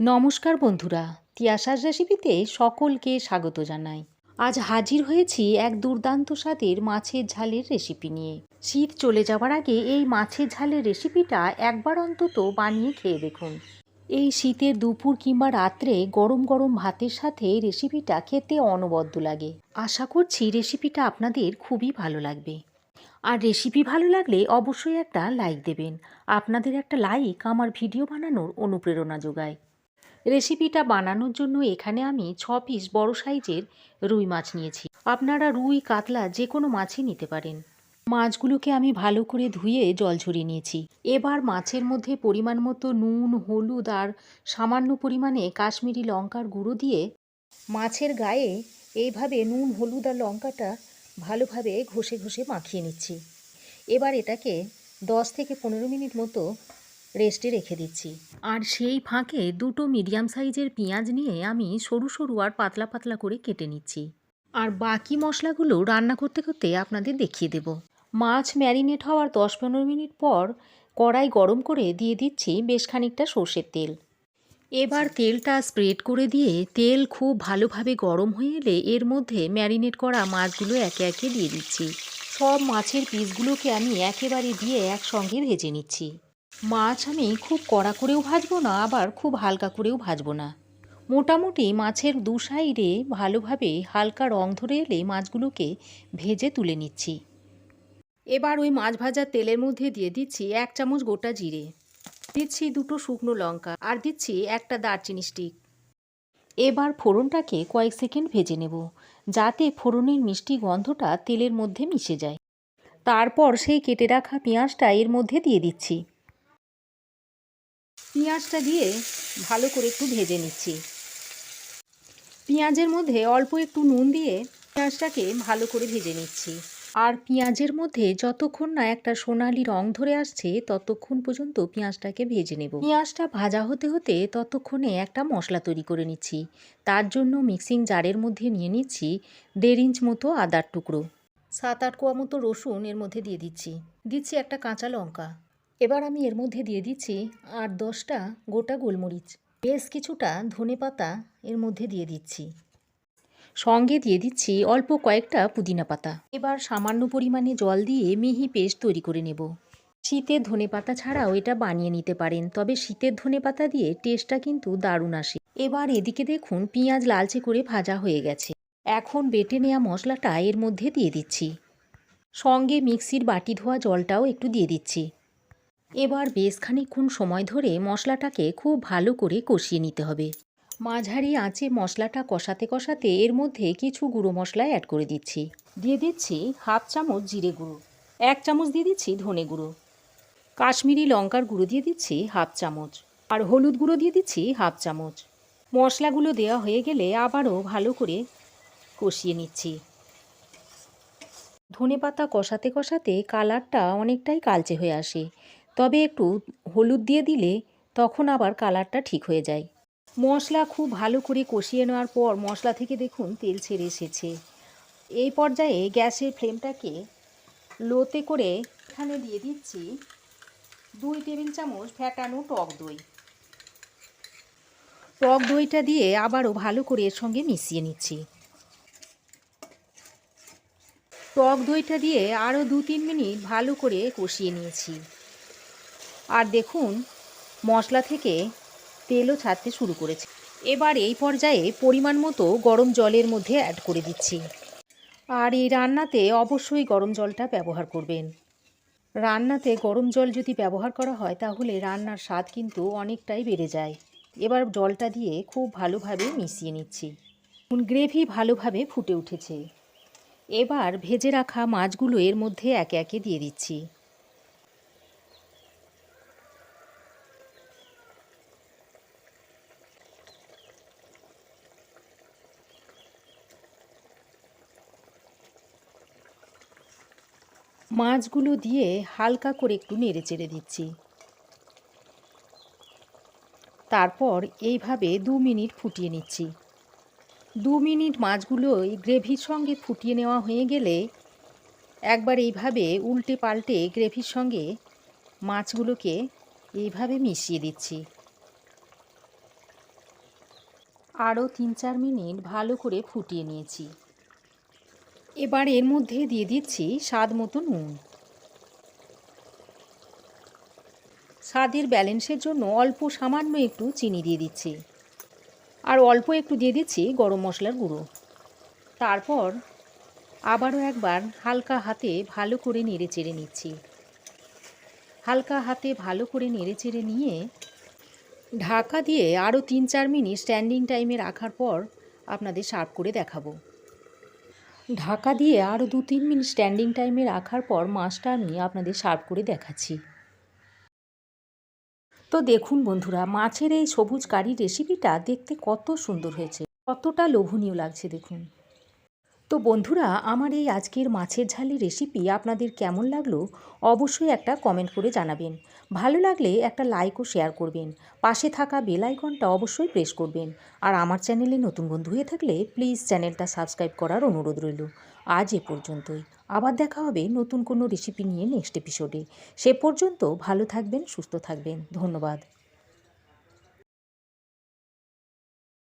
নমস্কার বন্ধুরা তিয়াশার রেসিপিতে সকলকে স্বাগত জানাই। আজ হাজির হয়েছি এক দুর্দান্ত স্বাদের মাছের ঝালের রেসিপি নিয়ে। শীত চলে যাওয়ার আগে এই মাছের ঝালের রেসিপিটা একবার অন্তত বানিয়ে খেয়ে দেখুন। এই শীতের দুপুর কিংবা রাত্রে গরম গরম ভাতের সাথে রেসিপিটা খেতে অনবদ্য লাগে। আশা করছি রেসিপিটা আপনাদের খুবই ভালো লাগবে। আর রেসিপি ভালো লাগলে অবশ্যই একটা লাইক দেবেন। আপনাদের একটা লাইক আমার ভিডিও বানানোর অনুপ্রেরণা যোগায়। রেসিপিটা বানানোর জন্য এখানে আমি ছ পিস বড় সাইজের রুই মাছ নিয়েছি। আপনারা রুই, কাতলা যে কোনো মাছই নিতে পারেন। মাছগুলোকে আমি ভালো করে ধুয়ে জল ঝরিয়ে নিয়েছি। এবার মাছের মধ্যে পরিমাণ মতো নুন, হলুদ আর সামান্য পরিমাণে কাশ্মীরি লঙ্কার গুঁড়ো দিয়ে মাছের গায়ে এইভাবে নুন, হলুদ আর লঙ্কাটা ভালোভাবে ঘষে ঘষে মাখিয়ে নিচ্ছি। এবার এটাকে দশ থেকে পনেরো মিনিট মতো রেস্টে রেখে দিচ্ছি। আর সেই ফাঁকে দুটো মিডিয়াম সাইজের পেঁয়াজ নিয়ে আমি সরু সরু আর পাতলা পাতলা করে কেটে নিচ্ছি। আর বাকি মশলাগুলো রান্না করতে করতে আপনাদের দেখিয়ে দেব। মাছ ম্যারিনেট হওয়ার দশ পনেরো মিনিট পর কড়াই গরম করে দিয়ে দিচ্ছি বেশ খানিকটা সর্ষের তেল। এবার তেলটা স্প্রেড করে দিয়ে তেল খুব ভালোভাবে গরম হয়ে এলে এর মধ্যে ম্যারিনেট করা মাছগুলো একে একে দিয়ে দিচ্ছি। সব মাছের পিসগুলোকে আমি একেবারে দিয়ে একসঙ্গে ভেজে নিচ্ছি। মাছ আমি খুব কড়া করেও ভাজবো না, আবার খুব হালকা করেও ভাজবো না। মোটামুটি মাছের দু সাইডে ভালোভাবে হালকা রং ধরে এলে মাছগুলোকে ভেজে তুলে নিচ্ছি। এবার ওই মাছ ভাজার তেলের মধ্যে দিয়ে দিচ্ছি এক চামচ গোটা জিরে, দিচ্ছি দুটো শুকনো লঙ্কা, আর দিচ্ছি একটা দারচিনি স্টিক এবার ফোড়নটাকে কয়েক সেকেন্ড ভেজে নেব, যাতে ফোড়নের মিষ্টি গন্ধটা তেলের মধ্যে মিশে যায়। তারপর সেই কেটে রাখা পেঁয়াজটা এর মধ্যে দিয়ে দিচ্ছি। পেঁয়াজটা দিয়ে ভালো করে একটু ভেজে নিচ্ছি। পেঁয়াজের মধ্যে অল্প একটু নুন দিয়ে পেঁয়াজটাকে ভালো করে ভেজে নিচ্ছি। আর পেঁয়াজের মধ্যে যতক্ষণ না একটা সোনালি রং ধরে আসছে, ততক্ষণ পর্যন্ত পেঁয়াজটাকে ভেজে নেব। পেঁয়াজটা ভাজা হতে হতে ততক্ষণে একটা মশলা তৈরি করে নিচ্ছি। তার জন্য মিক্সিং জারের মধ্যে নিয়ে নিচ্ছি দেড় ইঞ্চ মতো আদার টুকরো। সাত আট কোয়া মতো রসুন এর মধ্যে দিয়ে দিচ্ছি। দিচ্ছি একটা কাঁচা লঙ্কা। এবার আমি এর মধ্যে দিয়ে দিচ্ছি আট দশটা গোটা গোলমরিচ। বেশ কিছুটা ধনে পাতা এর মধ্যে দিয়ে দিচ্ছি। সঙ্গে দিয়ে দিচ্ছি অল্প কয়েকটা পুদিনা পাতা। এবার সামান্য পরিমাণে জল দিয়ে মিহি পেস্ট তৈরি করে নেব। শীতের ধনে পাতা ছাড়াও এটা বানিয়ে নিতে পারেন, তবে শীতের ধনে পাতা দিয়ে টেস্টটা কিন্তু দারুণ আসে। এবার এদিকে দেখুন পেঁয়াজ লালচে করে ভাজা হয়ে গেছে। এখন বেটে নেওয়া মশলাটা এর মধ্যে দিয়ে দিচ্ছি। সঙ্গে মিক্সির বাটি ধোয়া জলটাও একটু দিয়ে দিচ্ছি। এবার বেশ খানিক্ষণ সময় ধরে মশলাটাকে খুব ভালো করে কষিয়ে নিতে হবে। মাঝারি আঁচে মশলাটা কষাতে কষাতে এর মধ্যে কিছু গুঁড়ো মশলা অ্যাড করে দিচ্ছি। দিয়ে দিচ্ছি হাফ চামচ জিরে গুঁড়ো, এক চামচ দিয়ে দিচ্ছি ধনে গুঁড়ো, কাশ্মীরি লঙ্কার গুঁড়ো দিয়ে দিচ্ছি হাফ চামচ, আর হলুদ গুঁড়ো দিয়ে দিচ্ছি হাফ চামচ। মশলাগুলো দেওয়া হয়ে গেলে আবারও ভালো করে কষিয়ে নিচ্ছি। ধনে পাতা কষাতে কষাতে কালারটা অনেকটাই কালচে হয়ে আসে। তবে একটু হলুদ দিয়ে দিলে তখন আবার কালারটা ঠিক হয়ে যায়। মশলা খুব ভালো করে কষিয়ে নেওয়ার পর মশলা থেকে দেখুন তেল ছেড়ে এসেছে। এই পর্যায়ে গ্যাসের ফ্লেমটাকে লোতে করে এখানে দিয়ে দিচ্ছি দুই টেবিল চামচ ফ্যাটানো টক দই। টক দইটা দিয়ে আবারও ভালো করে এর সঙ্গে মিশিয়ে নিচ্ছি। টক দইটা দিয়ে আরও দু তিন মিনিট ভালো করে কষিয়ে নিয়েছি। আর দেখুন, মশলা থেকে তেলও ছাড়তে শুরু করেছে। এবার এই পর্যায়ে পরিমাণ মতো গরম জলের মধ্যে অ্যাড করে দিচ্ছি। আর এই রান্নাতে অবশ্যই গরম জলটা ব্যবহার করবেন। রান্নাতে গরম জল যদি ব্যবহার করা হয়, তাহলে রান্নার স্বাদ কিন্তু অনেকটাই বেড়ে যায়। এবার জলটা দিয়ে খুব ভালোভাবে মিশিয়ে নিচ্ছি। গ্রেভি ভালোভাবে ফুটে উঠেছে। এবার ভেজে রাখা মাছগুলো এর মধ্যে একে একে দিয়ে দিচ্ছি। মাছগুলো দিয়ে হালকা করে একটু নেড়ে চেড়ে দিচ্ছি। তারপর এইভাবে দু মিনিট ফুটিয়ে নিচ্ছি। দু মিনিট মাছগুলো এই গ্রেভির সঙ্গে ফুটিয়ে নেওয়া হয়ে গেলে একবার এইভাবে উল্টে পাল্টে গ্রেভির সঙ্গে মাছগুলোকে এইভাবে মিশিয়ে দিচ্ছি। আরও তিন চার মিনিট ভালো করে ফুটিয়ে নিয়েছি। এবার এর মধ্যে দিয়ে দিচ্ছি স্বাদ মতো নুন। স্বাদের ব্যালেন্সের জন্য অল্প সামান্য একটু চিনি দিয়ে দিচ্ছি। আর অল্প একটু দিয়ে দিচ্ছি গরম মশলার গুঁড়ো। তারপর আবারও একবার হালকা হাতে ভালো করে নেড়ে চেড়ে নিচ্ছি। হালকা হাতে ভালো করে নেড়ে চেড়ে নিয়ে ঢাকা দিয়ে আরও তিন চার মিনিট স্ট্যান্ডিং টাইমে রাখার পর আপনাদের সার্ভ করে দেখাবো। ঢাকা দিয়ে আরও দু তিন মিনিট স্ট্যান্ডিং টাইমে রাখার পর মাছটা আমি আপনাদের সার্ভ করে দেখাচ্ছি। তো দেখুন বন্ধুরা, মাছের এই সবুজ কারি রেসিপিটা দেখতে কত সুন্দর হয়েছে। কতটা লোভনীয় লাগছে দেখুন। তো বন্ধুরা, আমার এই আজকের মাছের ঝালের রেসিপি আপনাদের কেমন লাগল অবশ্যই একটা কমেন্ট করে জানাবেন। ভালো লাগলে একটা লাইক ও শেয়ার করবেন। পাশে থাকা বেল আইকনটা অবশ্যই প্রেস করবেন। আর আমার চ্যানেলে নতুন বন্ধু হয়ে থাকলে প্লিজ চ্যানেলটা সাবস্ক্রাইব করার অনুরোধ রইল। আজ এ পর্যন্তই। আবার দেখা হবে নতুন কোনো রেসিপি নিয়ে নেক্সট এপিসোডে সে পর্যন্ত ভালো থাকবেন, সুস্থ থাকবেন। ধন্যবাদ।